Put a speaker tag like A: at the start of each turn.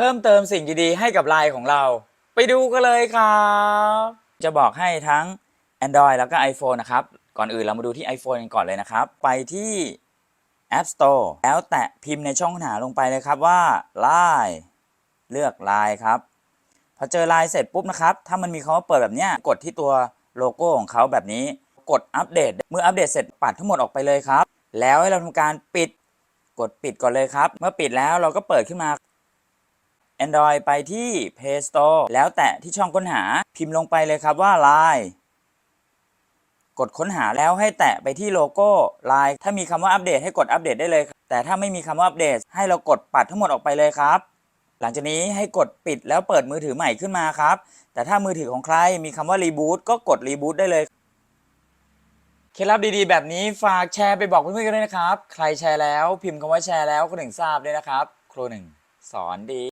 A: เพิ่มเติมสิ่งดีๆให้กับไลน์ของเรา ไปดูกันเลยครับ จะบอกให้ทั้ง Android แล้วก็ iPhone นะครับ ก่อนอื่นเรามาดูที่ iPhone กันก่อนเลยนะครับ ไปที่ App Store แล้วแตะพิมพ์ในช่องค้นหาลงไปเลยครับว่า Line เลือก Line ครับพอเจอ Line เสร็จปุ๊บนะครับ ถ้ามันมีคำว่าเปิดแบบนี้กดที่ตัวโลโก้ของเขาแบบนี้ กดอัปเดต เมื่ออัปเดตเสร็จปัดทั้งหมดออกไปเลยครับ แล้วให้เราทำการปิด กดปิดก่อนเลยครับ เมื่อปิดแล้วเราก็เปิดขึ้นมา Android ไปที่ Play Store แล้วแตะที่ช่องค้นหาพิมพ์ลงไปเลยครับว่า Line กดค้นหาแล้วให้แตะไปที่โลโก้ Line ถ้ามีคำว่าอัปเดตให้กดอัปเดตได้เลย แต่ถ้าไม่มีคำว่าอัปเดต ให้เรากดปัดทั้งหมดออกไปเลยครับ หลังจากนี้ให้กดปิดแล้วเปิดมือถือใหม่ขึ้นมาครับ แต่ถ้ามือถือของใครมีคำว่ารีบูตก็กดรีบูตได้เลยเคล็ดลับดีๆ แบบนี้ฝากแชร์ไปบอกเพื่อนๆกันด้วยนะครับ ใครแชร์แล้วพิมพ์คำว่าแชร์แล้วคนหนึ่งทราบด้วยนะครับ ครูหนึ่งสอนดี